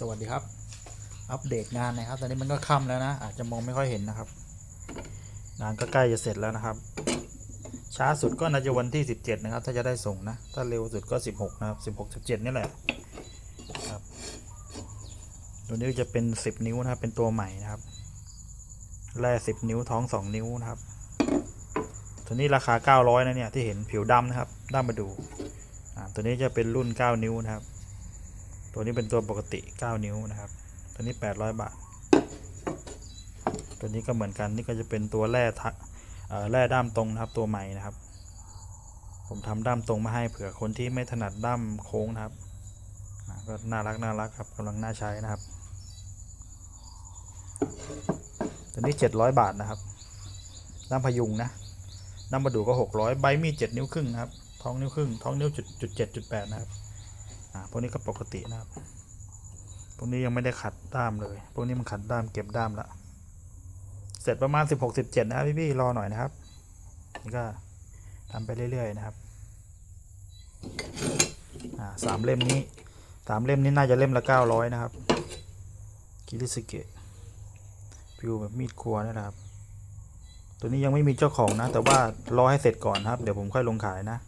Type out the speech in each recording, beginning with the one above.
สวัสดีครับ อัปเดตงานนะครับ ตอนนี้มันก็ค่ำแล้วนะ อาจจะมองไม่ค่อยเห็นนะครับ งานก็ใกล้จะเสร็จแล้วนะครับ ช้าสุดก็น่าจะวันที่ 17 นะครับ ถ้าจะได้ส่งนะ ถ้าเร็วสุดก็ 16 นะครับ 16 17 นี่แหละครับ ตัวนี้จะเป็น 10 นิ้วนะครับ เป็นตัวใหม่นะครับ แร่ 10 นิ้วท้อง 2 นิ้วนะครับ ตัวนี้ราคา 900 นะเนี่ยที่เห็นผิวดำนะครับด้ามมาดู ตัวนี้จะเป็นรุ่น 9 นิ้วนะครับ ตัวนี้เป็นตัวปกติ 9 นิ้วนะครับ ตัวนี้ 800 บาท ตัวนี้ก็เหมือนกัน นี่ก็จะเป็นตัวแร่ทะแร่ด้ามตรงนะครับ ตัวใหม่นะครับ ผมทำด้ามตรงมาให้เผื่อคนที่ไม่ถนัดด้ามโค้งนะครับ ก็น่ารักน่ารักครับกำลังน่าใช้นะครับ ตัวนี้ 700 บาทนะครับ ด้ามพยุงนะ ด้ามประดูก็ 600 ใบมีด7นิ้วครึ่งนะครับ ท้องนิ้วครึ่ง ท้องนิ้วจุดจุดเจ็ดจุดแปดนะครับ อ่าพวกนี้ก็ปกตินะครับ พวกนี้ยังไม่ได้ขัดด้ามเลย พวกนี้มันขัดด้ามเก็บด้ามละ เสร็จประมาณ 16 17 นะครับพี่ๆรอหน่อยนะครับ นี่ก็ทำไปเรื่อยๆนะครับอ่าสามเล่มนี้สามเล่มนี้น่าจะเล่มละ900นะครับคิริสเกะฟิวแบบมีดครัวนี่นะครับ ตัวนี้ยังไม่มีเจ้าของนะ แต่ว่ารอให้เสร็จก่อนครับ เดี๋ยวผมค่อยลงขายนะ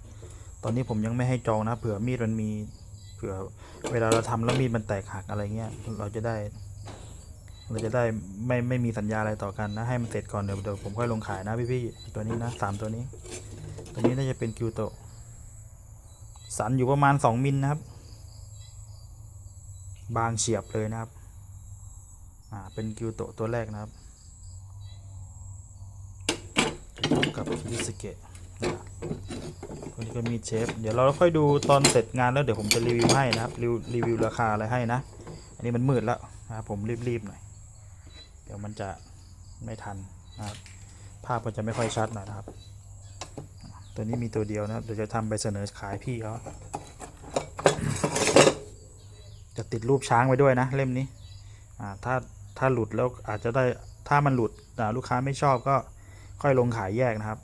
ตอนนี้ผมยังไม่ให้จองนะเผื่อมีดมันมี ผื่อ เวลาเราทำแล้วมีดมันแตกหักอะไรเงี้ยเราจะได้ เราจะได้ไม่ไม่มีสัญญาอะไรต่อกันนะให้มันเสร็จก่อนเดี๋ยวเดี๋ยวผมค่อยลงขายนะพี่ๆตัวนี้นะสามตัวนี้ ตัวนี้น่าจะเป็นกิวโตสันอยู่ประมาณสองมิลนะครับ บางเฉียบเลยนะครับ อ่าเป็นกิวโตตัวแรกนะครับกับคิริสเกะ นะครับตัวนี้ก็มีเชฟ เดี๋ยวเราค่อยดูตอนเสร็จงานแล้วเดี๋ยวผมจะรีวิวให้นะครับรีวิวรีวิวราคาอะไรให้นะ อันนี้มันมืดแล้วนะครับผมรีบๆหน่อย เดี๋ยวมันจะไม่ทันนะครับภาพมันจะไม่ค่อยชัดหน่อยนะครับ ตัวนี้มีตัวเดียวนะครับเดี๋ยวจะทำไปเสนอขายพี่เขาจะติดรูปช้างไว้ด้วยนะเล่มนี้อ่าถ้าถ้าหลุดแล้วอาจจะได้ถ้ามันหลุดลูกค้าไม่ชอบก็ค่อยลงขายแยกนะครับ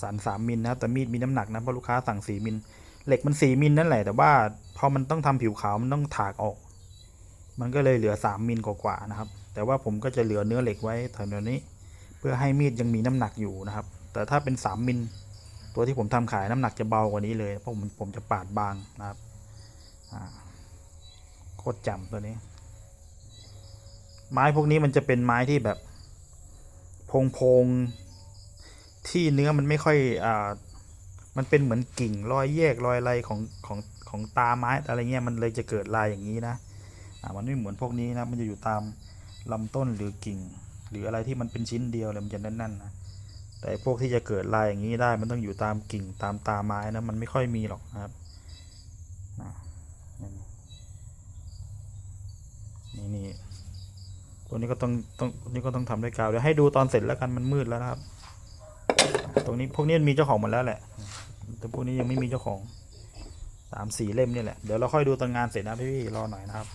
สันสามมิลนะครับแต่มีดมีน้ำหนักนะเพราะลูกค้าสั่งสี่มิลเหล็กมันสี่มิลนั่นแหละแต่ว่าพอมันต้องทำผิวขาวมันต้องถากออก มันก็เลยเหลือสามมิลกว่าๆนะครับ แต่ว่าผมก็จะเหลือเนื้อเหล็กไว้แถวนี้ เพื่อให้มีดยังมีน้ำหนักอยู่นะครับ แต่ถ้าเป็นสามมิลตัวที่ผมทำขายน้ำหนักจะเบากว่านี้เลยเพราะผมผมจะปาดบางนะครับโคตรจำตัวนี้ ไม้พวกนี้มันจะเป็นไม้ที่แบบโพง ที่เนื้อมันไม่ค่อยอ่ามันเป็นเหมือนกิ่งรอยแยกรอยอะไรของของของตาไม้อะไรเงี้ยมันเลยจะเกิดลายอย่างนี้นะอ่ามันไม่เหมือนพวกนี้นะมันจะอยู่ตามลำต้นหรือกิ่ง หรืออะไรที่มันเป็นชิ้นเดียวเลยมันจะแน่นๆนะแต่พวกที่จะเกิดลายอย่างนี้ได้มันต้องอยู่ตามกิ่งตามตาไม้นะมันไม่ค่อยมีหรอกนะครับนะนี่นี่ตัวนี้ก็ต้องต้องนี่ก็ต้องทำด้วยกาวเดี๋ยวให้ดูตอนเสร็จแล้วกันมันมืดแล้วนะครับ ตรงนี้พวกนี้มีเจ้าของหมดแล้วแหละ แต่พวกนี้ยังไม่มีเจ้าของสามสี่เล่มนี่แหละ เดี๋ยวเราค่อยดูตอนงานเสร็จนะพี่ๆรอหน่อยนะครับ